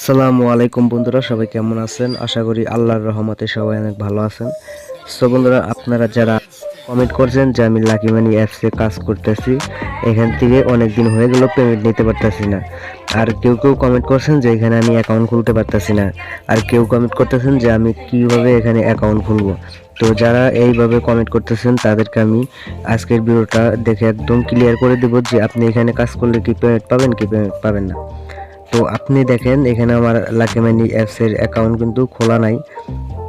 আসসালামু আলাইকুম বন্ধুরা, সবাই কেমন আছেন? আশা করি আল্লাহর রহমতে সবাই অনেক ভালো আছেন। সো বন্ধুরা, আপনারা যারা কমেন্ট করছেন যে আমি লাকি মানি অ্যাপসে কাজ করতেছি, এখান থেকে অনেক দিন হয়ে গেল পেমেন্ট নিতে পারতেছি না। আর কেউ কেউ কমেন্ট করছেন যে এখানে আমি অ্যাকাউন্ট খুলতে পারতেছি না। আর কেউ কমেন্ট করতেছেন যে আমি কীভাবে এখানে অ্যাকাউন্ট খুলবো। তো যারা এইভাবে কমেন্ট করতেছেন, তাদেরকে আমি আজকের ভিডিওটা দেখে একদম ক্লিয়ার করে দেবো যে আপনি এখানে কাজ করলে কি পেমেন্ট পাবেন, কি পেমেন্ট পাবেন না। তো আপনি দেখেন, এখানে আমার লাকি মানি অ্যাপসের অ্যাকাউন্ট কিন্তু খোলা নাই।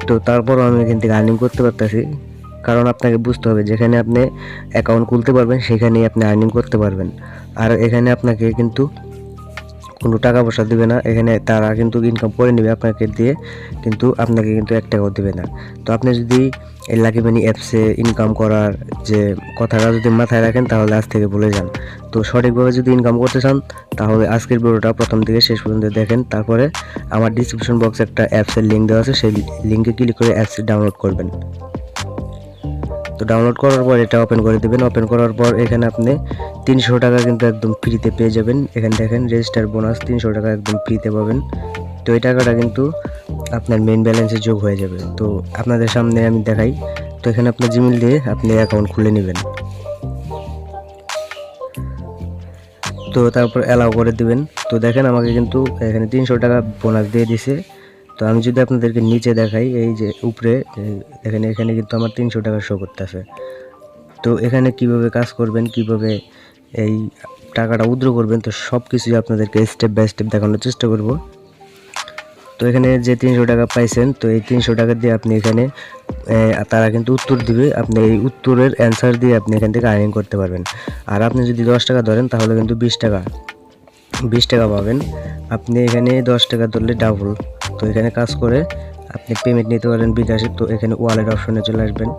তো তারপরও আমি এখান থেকে আর্নিং করতে পারতেছি। কারণ আপনাকে বুঝতে হবে, যেখানে আপনি অ্যাকাউন্ট খুলতে পারবেন, সেখানেই আপনি আর্নিং করতে পারবেন। আর এখানে আপনাকে কিন্তু কোনো টাকা পয়সা দেবে না। এখানে তারা কিন্তু ইনকাম করে নেবে আপনাকে দিয়ে, কিন্তু আপনাকে কিন্তু এক টাকাও দেবে না। তো আপনি যদি এই লাকি মানি অ্যাপসে ইনকাম করার যে কথাটা যদি মাথায় রাখেন, তাহলে আজ থেকে বলে যান। তো সঠিকভাবে যদি ইনকাম করতে চান, তাহলে আজকের ভিডিওটা প্রথম থেকে শেষ পর্যন্ত দেখেন। তারপরে আমার ডিসক্রিপশন বক্সে একটা অ্যাপসের লিঙ্ক দেওয়া আছে, সেই লিঙ্কে ক্লিক করে অ্যাপস ডাউনলোড করবেন। তো ডাউনলোড করার পর এটা ওপেন করে দেবেন। ওপেন করার পর এখানে আপনি তিনশো টাকা কিন্তু একদম ফ্রিতে পেয়ে যাবেন। এখানে দেখেন রেজিস্টার বোনাস তিনশো টাকা একদম ফ্রিতে পাবেন। তো এই টাকাটা কিন্তু আপনার মেন ব্যালেন্সে যোগ হয়ে যাবে। তো আপনাদের সামনে আমি দেখাই। তো এখানে আপনার জিমেল দিয়ে আপনি অ্যাকাউন্ট খুলে নেবেন। তো তারপর অ্যালাউ করে দিবেন। তো দেখেন আমাকে কিন্তু এখানে তিনশো টাকা বোনাস দিয়ে দিছে। তো আমি যদি আপনাদেরকে নিচে দেখাই, এই যে উপরে, এখানে এখানে কিন্তু আমার তিনশো টাকা শো করতেছে। তো এখানে কীভাবে কাজ করবেন, কীভাবে এই টাকাটা উদ্র করবেন, তো সব কিছুই আপনাদেরকে স্টেপ বাই স্টেপ দেখানোর চেষ্টা করব। তো এখানে যে তিনশো টাকা পাইছেন, তো এই তিনশো টাকা দিয়ে আপনি এখানে তারা কিন্তু উত্তর দিবে, আপনি এই উত্তরের অ্যান্সার দিয়ে আপনি এখান থেকে আর্নিং করতে পারবেন। আর আপনি যদি দশ টাকা ধরেন, তাহলে কিন্তু বিশ টাকা বিশ টাকা পাবেন। আপনি এখানে দশ টাকা ধরলে ডাবল তো এখানে কাজ করে আপনি পেমেন্ট নিতে পারেন বিকাশে, তো এখানে ওয়ালেট অপশনে চলে আসবেন।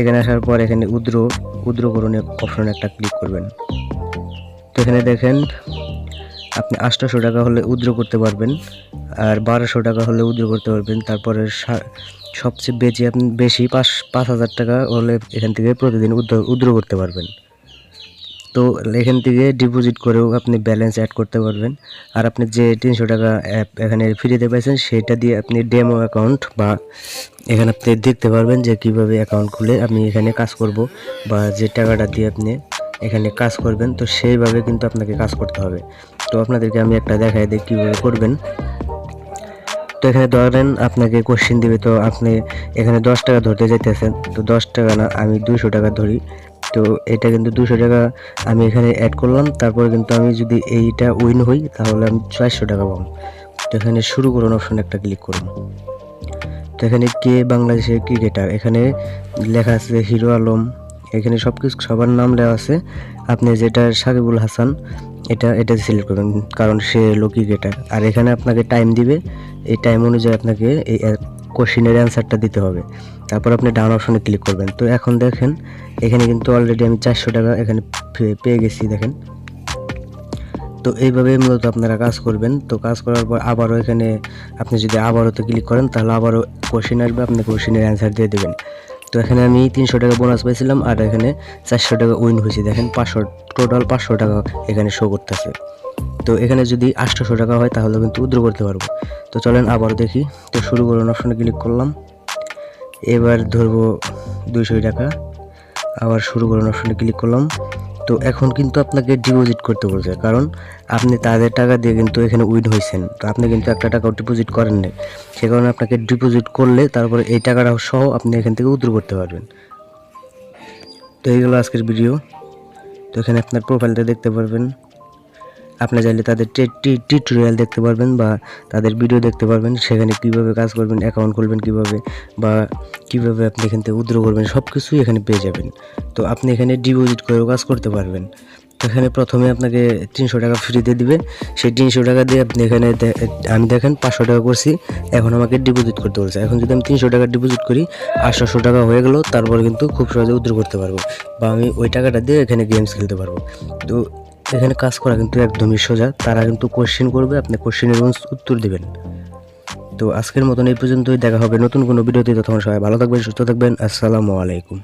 এখানে আসার পর এখানে উদ্র, উদ্রকরণের অপশনে একটা ক্লিক করবেন। তো এখানে দেখেন আপনি আটশোশো টাকা হলে উদ্র করতে পারবেন, আর বারোশো টাকা হলে উদ্র করতে পারবেন। তারপরে সবচেয়ে বেশি আপনি, বেশি পাঁচ পাঁচ হাজার টাকা হলে এখান থেকে প্রতিদিন উদ্র উদ্র করতে পারবেন। তো এখান থেকে ডিপোজিট করেও আপনি ব্যালেন্স অ্যাড করতে পারবেন। আর আপনি যে তিনশো টাকা অ্যাপ এখানে ফ্রিতে পাইছেন, সেটা দিয়ে আপনি ডেমো অ্যাকাউন্ট বা এখানে আপনি দেখতে পারবেন যে কীভাবে অ্যাকাউন্ট খুলে আমি এখানে কাজ করব বা যে টাকাটা দিয়ে আপনি এখানে কাজ করবেন, তো সেইভাবে কিন্তু আপনাকে কাজ করতে হবে। তো আপনাদেরকে আমি একটা দেখাই দিই কীভাবে করবেন। তো এখানে ধরেন আপনাকে কোশ্চেন দিবে, তো আপনি এখানে দশ টাকা ধরতে যাইতেছেন, তো দশ টাকা না, আমি দুশো টাকা ধরি। তো এটা কিন্তু দুশো টাকা আমি এখানে অ্যাড করলাম, তারপরে কিন্তু আমি যদি এইটা উইন হই, তাহলে আমি চারশো টাকা পাবো। তো এখানে শুরু করুন অপশন একটা ক্লিক করুন। তো এখানে কে বাংলাদেশের ক্রিকেটার এখানে লেখা আছে হিরো আলম। এখানে সব কিছু সবার নাম দেওয়া আছে। আপনি যেটা সাকিবুল হাসান এটা এটা সিলেক্ট করবেন, কারণ সে হলো গেটার আর এখানে আপনাকে টাইম দিবে, এই টাইম অনুযায়ী আপনাকে এই কোশ্চিনের অ্যান্সারটা দিতে হবে। তারপর আপনি ডাউন অপশনে ক্লিক করবেন। তো এখন দেখেন, এখানে কিন্তু অলরেডি আমি চারশো টাকা এখানে পেয়ে গেছি, দেখেন। তো এইভাবে মূলত আপনারা কাজ করবেন। তো কাজ করার পর আবারও এখানে আপনি যদি আবারও তো ক্লিক করেন, তাহলে আবারও কোশ্চেন আসবে আপনি কোশ্চেনের অ্যান্সার দিয়ে দেবেন। তো এখানে আমি তিনশো টাকা বোনাস পাইছিলাম আর এখানে চারশো টাকা উইন হয়েছে। দেখেন পাঁচশো টোটাল পাঁচশো টাকা এখানে শো করতেছে। তো এখানে যদি আটশোশো টাকা হয় তাহলে কিন্তু উদ্র করতে পারব। তো চলেন আবার দেখি। তো শুরু করুন অপশনে ক্লিক করলাম। এবার ধরবো দুইশো টাকা। আবার শুরু করুন অপশনে ক্লিক করলাম। তো এখন কিন্তু আপনাকে ডিপোজিট করতে বলছে। কারণ আপনি তাদের টাকা দিয়ে কিন্তু এখানে উইন হয়েছেন। তো আপনি কিন্তু একটা টাকাও ডিপোজিট করেন নাই। সে কারণে আপনাকে ডিপোজিট করলে তারপরে এই টাকাটা সহ আপনি এখান থেকে উদ্র করতে পারবেন। তো এই এইগুলো আজকের ভিডিও তো এখানে আপনার প্রোফাইলটা দেখতে পারবেন। আপনি চাইলে তাদের টিউটোরিয়াল দেখতে পারবেন বা তাদের ভিডিও দেখতে পারবেন, সেখানে কীভাবে কাজ করবেন অ্যাকাউন্ট খুলবেন কীভাবে বা কীভাবে আপনি এখান থেকে উদ্র করবেন সব কিছুই এখানে পেয়ে যাবেন। তো আপনি এখানে ডিপোজিট করেও কাজ করতে পারবেন। এখানে প্রথমে আপনাকে তিনশো টাকা ফ্রিতে দিবে। সেই তিনশো টাকা দিয়ে আপনি এখানে আমি দেখেন পাঁচশো টাকা করছি, এখন আমাকে ডিপোজিট করতে বলছে। এখন যদি আমি তিনশো টাকা ডিপোজিট করি, আটশোশো টাকা হয়ে গেলো, তারপরে কিন্তু খুব সহজে উদ্র করতে পারব বা আমি ওই টাকাটা দিয়ে এখানে গেমস খেলতে পারব। তো এখানে কাজ করা কিন্তু একদমই সোজা। তারা কিন্তু কোশ্চেন করবে, আপনি কোশ্চেনের উত্তর দেবেন। তো আজকের মতন এই পর্যন্তই, দেখা হবে নতুন কোনো ভিডিওতে তখন সবাই ভালো থাকবেন, সুস্থ থাকবেন, আসসালামু আলাইকুম।